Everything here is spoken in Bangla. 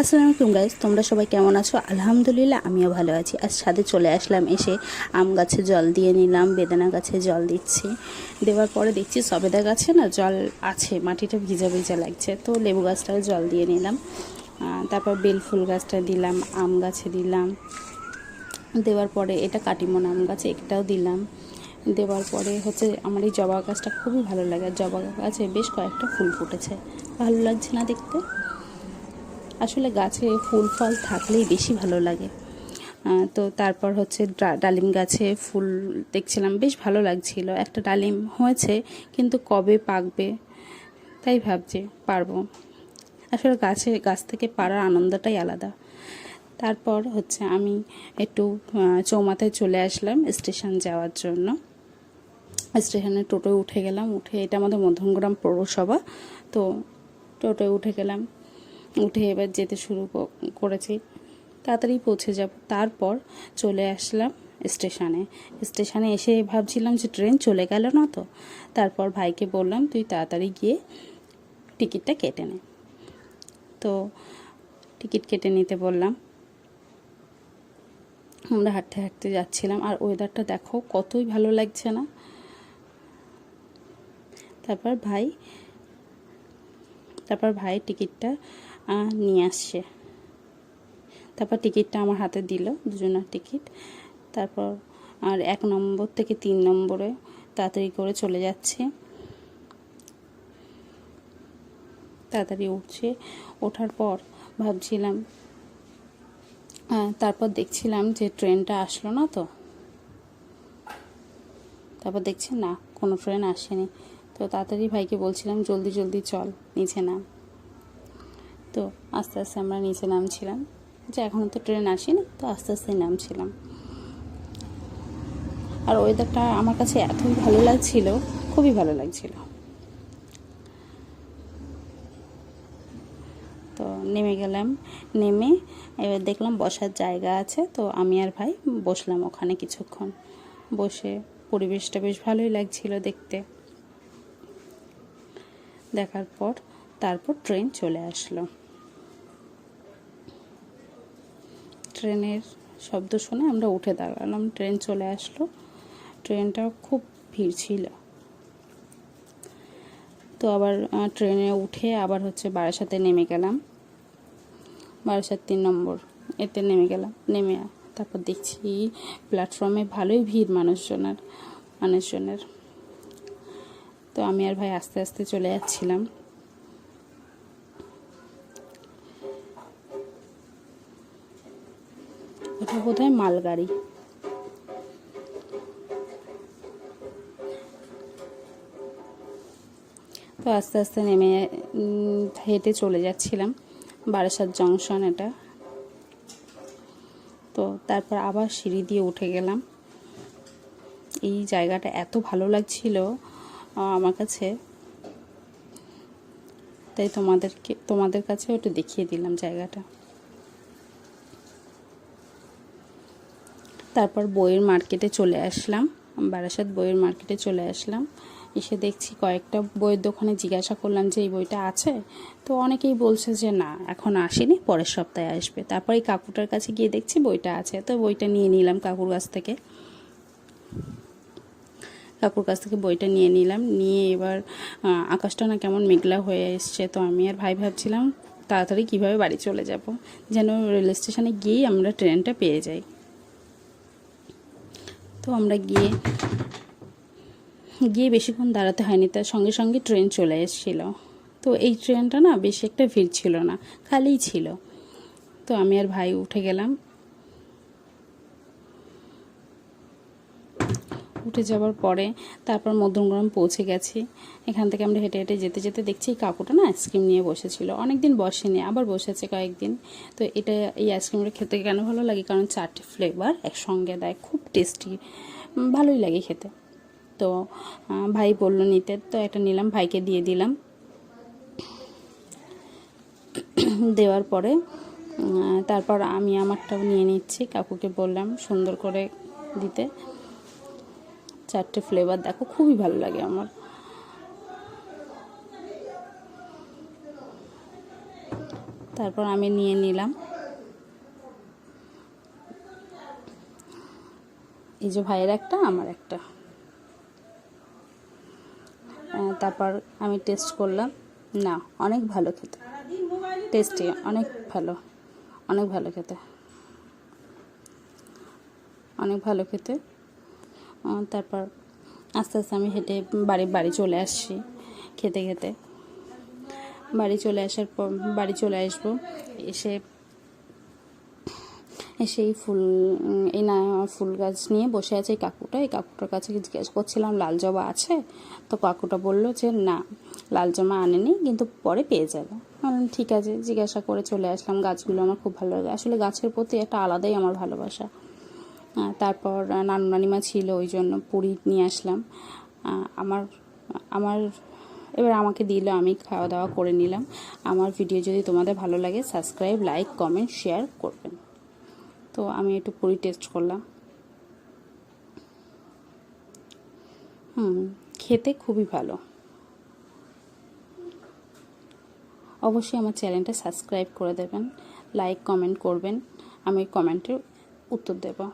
আসসালামু আলাইকুম গাইজ তোমরা সবাই কেমন আছো? আলহামদুলিল্লাহ, আমিও ভালো আছি। আজ ছাদে চলে আসলাম এসে আম গাছে জল দিয়ে নিলাম, বেদানা গাছে জল দিচ্ছি। দেওয়ার পরে দেখছি সবেদা গাছে না জল আছে, মাটিটা ভিজা ভিজা লাগছে, তো লেবু গাছটাও জল দিয়ে নিলাম। তারপর বেল ফুল গাছটা দিলাম, আম গাছে দিলাম। দেওয়ার পরে এটা কাটিমন আম গাছে এটাও দিলাম। দেওয়ার পরে হচ্ছে আমার এই জবা গাছটা খুবই ভালো লাগে। আর জবা গাছে বেশ কয়েকটা ফুল ফুটেছে। ভালো লাগছে না দেখতে? আসলে গাছে ফুল, ফল থাকলেই বেশি ভালো লাগে। তো তারপর হচ্ছে ডালিম গাছে ফুল দেখছিলাম, বেশ ভালো লাগছিল। একটা ডালিম হয়েছে, কিন্তু কবে পাকবে তাই ভাবছি, পারব। আসলে গাছে, গাছ থেকে পাড়ার আনন্দটাই আলাদা। তারপর হচ্ছে আমি একটু চৌমাথায় চলে আসলাম স্টেশন যাওয়ার জন্য। স্টেশনে টোটোয় উঠে গেলাম, উঠে এটা আমাদের মধ্যমগ্রাম পৌরসভা, তো টোটোয় উঠে গেলাম। উঠে এবার যেতে শুরু করেছি। তাড়াতাড়ি পৌঁছে যাব। তারপর চলে আসলাম স্টেশনে। স্টেশনে এসে ভাবছিলাম যে ট্রেন চলে গেল না তো? তারপর ভাইকে বললাম, তুই তাড়াতাড়ি গিয়ে টিকিটটা কেটে নে। তো টিকিট কেটে নিতে বললাম। আমরা হাঁটতে হাঁটতে যাচ্ছিলাম। আর ওয়েদারটা দেখো কতই ভালো লাগছে না। তারপর ভাই তারপর ভাই টিকিটটা নিয়ে আসছে। তারপর টিকিটটা আমার হাতে দিল দুজনের টিকিট। তারপর আর এক নম্বর থেকে তিন নম্বরে তাড়াতাড়ি করে চলে যাচ্ছে। তাড়াতাড়ি উঠছে। ওঠার পর ভাবছিলাম তারপর দেখছিলাম যে ট্রেনটা আসলো না তো। তারপর দেখছি না, কোনো ট্রেন আসেনি। তো তাড়াতাড়ি ভাইকে বলছিলাম, জলদি জলদি চল, নিচে নাম। তো আস্তে আস্তে আমরা নিচে নামছিলাম। যে এখনও তো ট্রেন আসেনি তো আস্তে আস্তে নামছিলাম। আর ওয়েদারটা আমার কাছে এতই ভালো লাগছিল, খুবই ভালো লাগছিল। তো নেমে গেলাম, নেমে এবার দেখলাম বসার জায়গা আছে, তো আমি আর ভাই বসলাম ওখানে কিছুক্ষণ। বসে পরিবেশটা বেশ ভালোই লাগছিল দেখতে। দেখার পর তারপর ট্রেন চলে আসলো। ট্রেনের শব্দ শুনে আমরা উঠে দাঁড়ালাম। ট্রেন চলে আসলো। ট্রেনটা খুব ভিড় ছিল। তো আবার ট্রেনে উঠে আবার হচ্ছে বারাসাতে নেমে গেলাম। বারাসাত তিন নম্বর, এতে নেমে গেলাম, নেমে তারপর দেখছি প্ল্যাটফর্মে ভালোই ভিড় মানুষজনের মানুষজনের। তো আমি আর ভাই আস্তে আস্তে চলে যাচ্ছিলাম। ওটা বোধহয় মালগাড়ি। তো আস্তে আস্তে নেমে হেঁটে চলে যাচ্ছিলাম বারাসাত জংশন এটা। তো তারপর আবার সিঁড়ি দিয়ে উঠে গেলাম। এই জায়গাটা এত ভালো লাগছিল আমার কাছে। তাই তোমাদেরকে, তোমাদের কাছে একটু দেখিয়ে দিলাম জায়গাটা। তারপর বইয়ের মার্কেটে চলে আসলাম। বারাসাত বইয়ের মার্কেটে চলে আসলাম। এসে দেখছি কয়েকটা বইয়ের দোকানে জিজ্ঞাসা করলাম যে, এই বইটা আছে? তো অনেকেই বলছে যে, না, এখন আসেনি, পরের সপ্তাহে আসবে। তারপর এই কাকুটার কাছে গিয়ে দেখছি বইটা আছে। তো বইটা নিয়ে নিলাম কাকুর কাছ থেকে। কাকুর কাছ থেকে বইটা নিয়ে নিলাম। নিয়ে এবার আকাশটা না কেমন মেঘলা হয়ে এসছে। তো আমি আর ভাই ভাবছিলাম, তাড়াতাড়ি কীভাবে বাড়ি চলে যাব? যেন রেল স্টেশনে গিয়েই আমরা ট্রেনটা পেয়ে যাই। তো আমরা গিয়ে গিয়ে বেশিক্ষণ দাঁড়াতে হয়নি, তার সঙ্গে সঙ্গে ট্রেন চলে এসেছিল। তো এই ট্রেনটা না বেশি একটা ভিড় ছিল না খালিই ছিল। তো আমি আর ভাই উঠে গেলাম। উঠে যাওয়ার পরে তারপর মধ্যমগ্রাম পৌঁছে গেছি। এখান থেকে আমরা হেঁটে হেঁটে যেতে যেতে দেখছি এই কাকুটা না আইসক্রিম নিয়ে বসেছিল। অনেক দিন বসেনি, আবার বসেছে কয়েকদিন। তো এটা এই আইসক্রিমটা খেতে কেন ভালো লাগে? কারণ চারটে ফ্লেভার একসঙ্গে দেয়, খুব টেস্টি ভালোই লাগে খেতে। তো ভাই বলল নিতে, তো একটা নিলাম, ভাইকে দিয়ে দিলাম। দেওয়ার পরে তারপর আমি আমারটাও নিয়ে নিচ্ছি, কাকুকে বললাম সুন্দর করে দিতে। চারটে ফ্লেভার দেখো, খুবই ভালো লাগে আমার। তারপর আমি নিয়ে নিলাম। এই যে ভাইয়ের একটা, আমার একটা। তারপর আমি টেস্ট করলাম। না, অনেক ভালো খেতে। টেস্টি অনেক ভালো। অনেক ভালো খেতে। অনেক ভালো খেতে। তারপর আস্তে আস্তে আমি হেঁটে বাড়ি বাড়ি চলে আসছি খেতে খেতে। বাড়ি চলে আসার পর বাড়ি চলে আসব। এসে এসে এই ফুল এই না ফুল গাছ নিয়ে বসে আছে এই কাকুটা। এই কাকুটার কাছে জিজ্ঞেস করছিলাম লাল জবা আছে? তো কাকুটা বলল যে না লাল জবা আনেনি কিন্তু পরে পেয়ে যাবে। বললাম, ঠিক আছে। জিজ্ঞাসা করে চলে আসলাম। গাছগুলো আমার খুব ভালো লাগে। আসলে গাছের প্রতি একটা আলাদাই আমার ভালোবাসা। তারপর নানু নানিমা ছিল, ওই জন্য পুরী নিয়ে আসলাম। আমার আমার, এবার আমাকে দিল, আমি খাওয়া দাওয়া করে নিলাম। আমার ভিডিও যদি তোমাদের ভালো লাগে সাবস্ক্রাইব লাইক কমেন্ট শেয়ার করবেন। তো আমি একটু পুরি টেস্ট করলাম। হুম, খেতে খুবই ভালো। অবশ্যই আমার চ্যানেলটা সাবস্ক্রাইব করে দেবেন লাইক কমেন্ট করবেন, আমি কমেন্টের উত্তর দেবো।